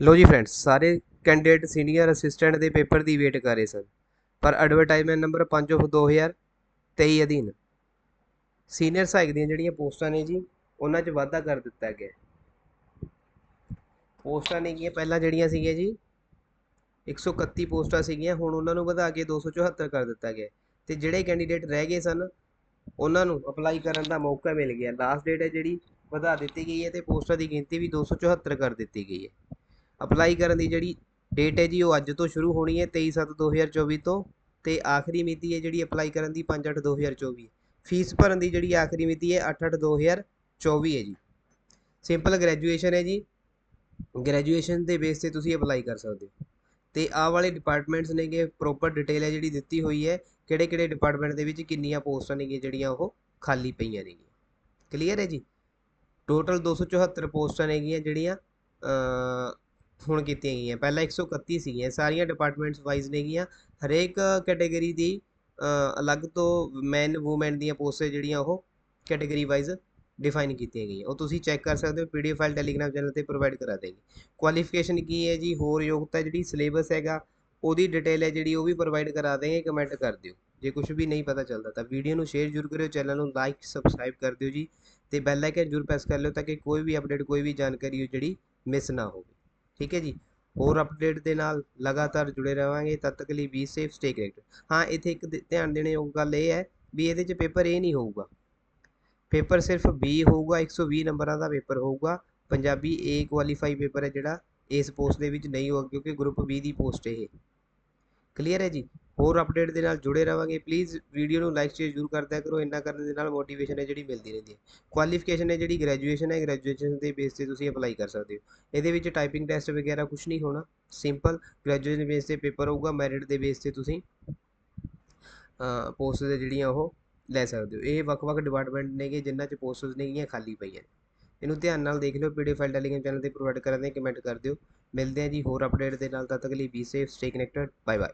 ਲੋ ਜੀ ਫਰੈਂਡਸ ਸਾਰੇ candidate senior assistant ਦੇ ਪੇਪਰ ਦੀ ਵੇਟ ਕਰ ਰਹੇ ਸਨ, ਪਰ ਐਡਵਰਟਾਈਜ਼ਮੈਂਟ ਨੰਬਰ 5 ਆਫ 2023 ਅਧੀਨ। ਸੀਨੀਅਰ ਸਹਾਇਕ ਦੀਆਂ ਜਿਹੜੀਆਂ ਪੋਸਟਾਂ ਨੇ ਜੀ, ਉਹਨਾਂ 'ਚ ਵਾਧਾ ਕਰ ਦਿੱਤਾ ਗਿਆ। ਪੋਸਟਾਂ ਨੇ ਗੀਆਂ, ਪਹਿਲਾਂ ਜਿਹੜੀਆਂ ਸੀਗੀਆਂ ਜੀ 131 ਪੋਸਟਾਂ ਸੀਗੀਆਂ, ਹੁਣ ਉਹਨਾਂ ਨੂੰ ਵਧਾ ਕੇ 274 ਕਰ ਦਿੱਤਾ ਗਿਆ। ਹੈ ਤੇ ਜਿਹੜੇ ਕੈਂਡੀਡੇਟ ਰਹਿ ਗਏ ਸਨ, ਉਹਨਾਂ ਨੂੰ ਅਪਲਾਈ ਕਰਨ ਦਾ ਮੌਕਾ ਮਿਲ ਗਿਆ। ਲਾਸਟ ਡੇਟ ਹੈ ਜਿਹੜੀ, ਵਧਾ ਦਿੱਤੀ ਗਈ ਹੈ ਤੇ ਪੋਸਟਾਂ ਦੀ ਗਿਣਤੀ ਵੀ 274 ਕਰ ਦਿੱਤੀ ਗਈ ਹੈ। ਅਪਲਾਈ ਕਰਨ ਦੀ ਜਿਹੜੀ ਡੇਟ ਹੈ ਜੀ, ਉਹ ਅੱਜ ਤੋਂ ਸ਼ੁਰੂ ਹੋਣੀ ਹੈ 23/7/2024 ਤੋਂ ਅਤੇ ਆਖਰੀ ਮਿਤੀ ਹੈ ਜਿਹੜੀ ਅਪਲਾਈ ਕਰਨ ਦੀ 5/8/2024 ਫੀਸ ਭਰਨ ਦੀ ਜਿਹੜੀ ਆਖਰੀ ਮਿਤੀ ਹੈ 8/8/2024 ਹੈ ਜੀ। ਸਿੰਪਲ ਗ੍ਰੈਜੂਏਸ਼ਨ ਹੈ ਜੀ। ਗ੍ਰੈਜੂਏਸ਼ਨ ਦੇ ਬੇਸ ਤੇ ਤੁਸੀਂ ਅਪਲਾਈ ਕਰ ਸਕਦੇ ਹੋ। ਤੇ ਆਹ ਵਾਲੇ ਡਿਪਾਰਟਮੈਂਟਸ ਨੇਗੇ ਪ੍ਰੋਪਰ ਡਿਟੇਲ ਹੈ ਜਿਹੜੀ ਦਿੱਤੀ ਹੋਈ ਹੈ ਕਿਹੜੇ ਕਿਹੜੇ ਡਿਪਾਰਟਮੈਂਟ ਦੇ ਵਿੱਚ ਕਿੰਨੀਆਂ ਪੋਸਟਾਂ ਨੇਗੀਆਂ ਜਿਹੜੀਆਂ ਉਹ ਖਾਲੀ ਪਈਆਂ ਨੇਗੀਆਂ। ਕਲੀਅਰ ਹੈ ਜੀ? ਟੋਟਲ 274 ਪੋਸਟਾਂ ਨੇਗੀਆਂ ਜਿਹੜੀਆਂ ਹੁਣ ਕੀਤੀਆਂ ਗਈਆਂ। ਪਹਿਲਾਂ 131 ਸੀਗੀਆਂ ਸਾਰੀਆਂ ਡਿਪਾਰਟਮੈਂਟਸ ਵਾਈਜ਼ ਨੇਗੀਆਂ ਹਰੇਕ ਕੈਟਾਗਰੀ ਦੀ ਅਲੱਗ ਤੋਂ ਮੈਨ ਵੂਮੈਨ ਦੀਆਂ ਪੋਸਟਾਂ ਜਿਹੜੀਆਂ ਉਹ ਕੈਟਾਗਰੀ ਵਾਈਜ਼ ਡਿਫਾਈਨ ਕੀਤੀਆਂ ਗਈਆਂ। ਉਹ ਤੁਸੀਂ ਚੈੱਕ ਕਰ ਸਕਦੇ ਹੋ ਪੀਡੀਐਫ ਫਾਈਲ ਟੈਲੀਗ੍ਰਾਮ ਚੈਨਲ ਤੇ ਪ੍ਰੋਵਾਈਡ ਕਰਾ ਦੇਗੀ ਕੁਆਲੀਫਿਕੇਸ਼ਨ ਕੀ ਹੈ ਜੀ? ਹੋਰ ਯੋਗਤਾ ਜਿਹੜੀ ਸਿਲੇਬਸ ਹੈਗਾ, ਉਹਦੀ ਡਿਟੇਲ ਹੈ ਜਿਹੜੀ, ਉਹ ਵੀ ਪ੍ਰੋਵਾਈਡ ਕਰਾ ਦੇਂਗੇ ਕਮੈਂਟ ਕਰ ਦਿਓ। ਜੇ ਕੁਝ ਵੀ ਨਹੀਂ ਪਤਾ ਚੱਲਦਾ ਤਾਂ ਵੀਡੀਓ ਨੂੰ ਸ਼ੇਅਰ ਜ਼ਰੂਰ ਕਰਿਓ ਚੈਨਲ ਨੂੰ ਲਾਈਕ ਸਬਸਕ੍ਰਾਈਬ ਕਰ ਦਿਓ ਜੀ। ਤੇ ਬੈਲ ਆਈਕਨ ਜ਼ਰੂਰ ਪ੍ਰੈਸ ਕਰ ਲਿਓ ਤਾਂ ਕਿ ਕੋਈ ਵੀ ਅਪਡੇਟ ਕੋਈ ਵੀ ਜਾਣਕਾਰੀ ਉਹ ਜਿਹੜੀ ਮਿਸ ਨਾ ਹੋਵੇ। ਠੀਕ ਹੈ ਜੀ। ਹੋਰ ਅਪਡੇਟ ਦੇ ਨਾਲ ਲਗਾਤਾਰ ਜੁੜੇ ਰਵਾਂਗੇ। ਤਦ ਤੱਕ ਲਈ ਬੀ ਸੇਫ ਸਟੇ ਕਨੈਕਟਡ ਹਾਂ, ਇੱਥੇ ਇੱਕ ਧਿਆਨ ਦੇਣ ਯੋਗ ਗੱਲ ਇਹ ਹੈ ਵੀ ਇਹਦੇ 'ਚ ਪੇਪਰ ਇਹ ਨਹੀਂ ਹੋਊਗਾ। ਪੇਪਰ ਸਿਰਫ ਬੀ ਹੋਊਗਾ 120 ਨੰਬਰਾਂ ਦਾ ਪੇਪਰ ਹੋਊਗਾ। ਪੰਜਾਬੀ ਏ ਕੁਆਲੀਫਾਈ ਪੇਪਰ ਹੈ ਜਿਹੜਾ ਇਸ ਪੋਸਟ ਦੇ ਵਿੱਚ ਨਹੀਂ ਹੋਊਗਾ, ਕਿਉਂਕਿ ਗਰੁੱਪ ਬੀ ਦੀ ਪੋਸਟ ਇਹ। ਕਲੀਅਰ ਹੈ ਜੀ? ਹੋਰ ਅਪਡੇਟ ਦੇ ਨਾਲ ਜੁੜੇ ਰਹਾਂਗੇ। ਪਲੀਜ਼ ਵੀਡੀਓ ਨੂੰ ਲਾਈਕ ਸ਼ੇਅਰ ਜ਼ਰੂਰ ਕਰਦਿਆ ਕਰੋ। ਇੰਨਾ ਕਰਨ ਦੇ ਨਾਲ ਮੋਟੀਵੇਸ਼ਨ ਹੈ ਜਿਹੜੀ ਮਿਲਦੀ ਰਹਿੰਦੀ ਹੈ। ਕੁਆਲੀਫਿਕੇਸ਼ਨ ਹੈ ਜਿਹੜੀ ਗ੍ਰੈਜੂਏਸ਼ਨ ਹੈ ਗ੍ਰੈਜੂਏਸ਼ਨ ਦੇ ਬੇਸ ਤੇ ਤੁਸੀਂ ਅਪਲਾਈ ਕਰ ਸਕਦੇ ਹੋ। ਇਹਦੇ ਵਿੱਚ ਟਾਈਪਿੰਗ ਟੈਸਟ ਵਗੈਰਾ ਕੁਝ ਨਹੀਂ ਹੋਣਾ। ਸਿੰਪਲ ਗ੍ਰੈਜੂਏਸ਼ਨ ਬੇਸ ਤੇ ਪੇਪਰ ਹੋਊਗਾ ਮੈਰਿਟ ਦੇ ਬੇਸ ਤੇ ਤੁਸੀਂ ਪੋਸਟ ਦੇ ਜਿਹੜੀਆਂ ਉਹ ਲੈ ਸਕਦੇ ਹੋ। ਇਹ ਵੱਖ-ਵੱਖ ਡਿਪਾਰਟਮੈਂਟ ਨੇਗੇ ਜਿਨ੍ਹਾਂ 'ਚ ਪੋਸਟਸ ਨੇਗੀਆਂ ਖਾਲੀ ਪਈਆਂ ਨੇ। ਇਹਨੂੰ ਧਿਆਨ ਨਾਲ ਦੇਖ ਲਿਓ। ਪੀਡੀਐਫ ਫਾਈਲ ਟੈਲੀਗ੍ਰਾਮ ਚੈਨਲ ਤੇ ਪ੍ਰੋਵਾਈਡ ਕਰਦੇ ਕਮੈਂਟ ਕਰ ਦਿਓ। ਮਿਲਦੇ ਹਾਂ ਜੀ ਹੋਰ ਅਪਡੇਟ ਦੇ ਨਾਲ। ਤਦ ਤੱਕ ਲਈ be safe stay connected bye bye